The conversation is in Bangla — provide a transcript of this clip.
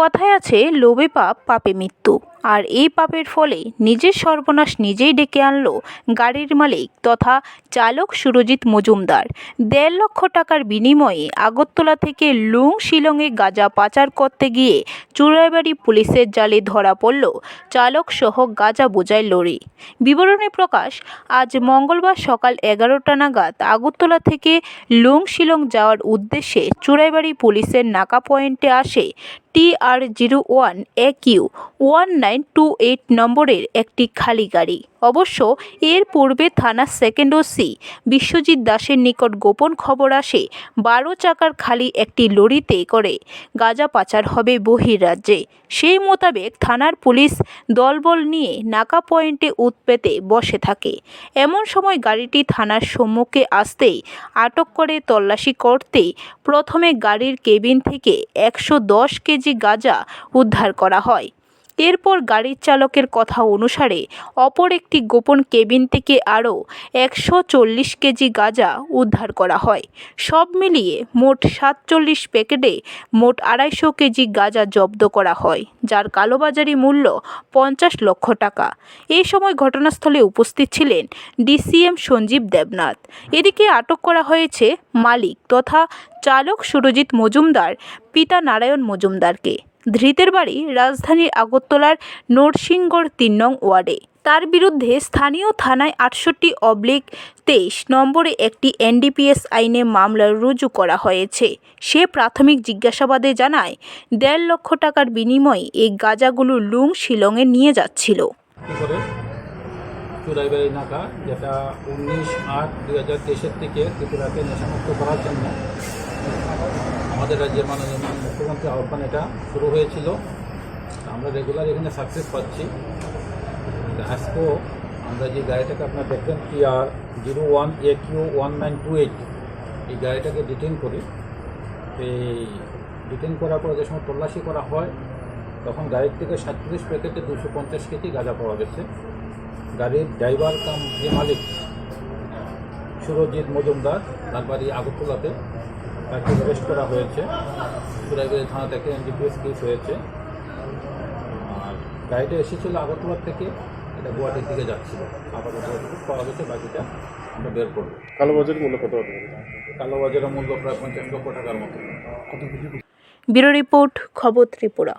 কথায় আছে লোভে পাপ পাপে মৃত্যু। আর এই পাপের ফলে নিজের সর্বনাশ নিজেই ডেকে আনলো গাড়ির মালিক তথা চালক সুরজিৎ মজুমদার। দেড় লক্ষ টাকার বিনিময়ে আগরতলা থেকে লুং শিলংয়ে গাঁজা পাচার করতে গিয়ে চুড়াইবাড়ি পুলিশের জালে ধরা পড়ল। চালক সহ গাঁজা বোঝাই লরি বিবরণে প্রকাশ, আজ মঙ্গলবার সকাল এগারোটা নাগাদ আগরতলা থেকে লুং শিলং যাওয়ার উদ্দেশ্যে চুড়াইবাড়ি পুলিশের নাকা পয়েন্টে আসে T R zero one A Q one nine two eight নম্বরের একটি খালি গাড়ি। অবশ্য এর পূর্বে থানার সেকেন্ড ওসি বিশ্বজিৎ দাসের নিকট গোপন খবর আসে, বারো চাকার খালি একটি লরিতে করে গাঁজা পাচার হবে বহির্রাজ্যে সেই মোতাবেক থানার পুলিশ দলবল নিয়ে নাকা পয়েন্টে উৎপেতে বসে থাকে। এমন সময় গাড়িটি থানার সম্মুখে আসতেই আটক করে তল্লাশি করতে প্রথমে গাড়ির কেবিন থেকে একশো দশ কেজি গাঁজা উদ্ধার করা হয়। এরপর গাড়ির চালকের কথা অনুসারে অপর একটি গোপন কেবিন থেকে আরও একশো চল্লিশ কেজি গাঁজা উদ্ধার করা হয়। সব মিলিয়ে মোট সাতচল্লিশ প্যাকেটে মোট আড়াইশো কেজি গাঁজা জব্দ করা হয়, যার কালোবাজারি মূল্য পঞ্চাশ লক্ষ টাকা। এই সময় ঘটনাস্থলে উপস্থিত ছিলেন ডিসিএম সঞ্জীব দেবনাথ। এদিকে আটক করা হয়েছে মালিক তথা চালক সুরজিৎ মজুমদার, পিতা নারায়ণ মজুমদারকে। ধৃতের বাড়ি রাজধানীর আগরতলার নরসিংগড় তিন নং ওয়ার্ডে। তার বিরুদ্ধে স্থানীয় থানায় আটষট্টি অবলিক তেইশ নম্বরে একটি এনডিপিএস আইনে মামলা রুজু করা হয়েছে। সে প্রাথমিক জিজ্ঞাসাবাদে জানায়, দেড় লক্ষ টাকার বিনিময়ে এই গাঁজাগুলো লুং শিলংয়ে নিয়ে যাচ্ছিল। চুরাইবাড়ি যেটা উনিশ আট হাজার তেইশের থেকে ত্রিপুরাকে নেশামুক্ত করার জন্য আমাদের রাজ্যের মাননীয় মুখ্যমন্ত্রী আহ্বান এটা শুরু হয়েছিল। আমরা রেগুলার এখানে সাকসেস পাচ্ছি। আজকেও আমরা যে গাড়িটাকে আপনার দেখবেন কি R zero one A Q one nine two eight এই গাড়িটাকে ডিটেন করি। এই ডিটেন করার পর যে সময় তল্লাশি করা হয়, তখন গাড়ির থেকে সাতত্রিশ প্যাকেটে দুশো পঞ্চাশ কেজি গাঁজা পাওয়া গেছে। গাড়ির ড্রাইভার কাম যে মালিক, সুরজিৎ মজুমদার, তার বাড়ি আগরতলাতে। তাকে অ্যারেস্ট করা হয়েছে। সুরাইগঞ্জ থানা থেকে এনডিপিএস কেস হয়েছে। আর গাড়িটা এসেছিল আগরতলার থেকে এটা গুয়াহাটির দিকে যাচ্ছিল। আপাতত পাওয়া গেছে বাকিটা আমরা বের করব। কালোবাজারি মূল্য কত কালো বাজারের কালোবাজারের মূল্য প্রায় পঞ্চাশ লক্ষ টাকার মতো। ব্যুরো রিপোর্ট খবর ত্রিপুরা।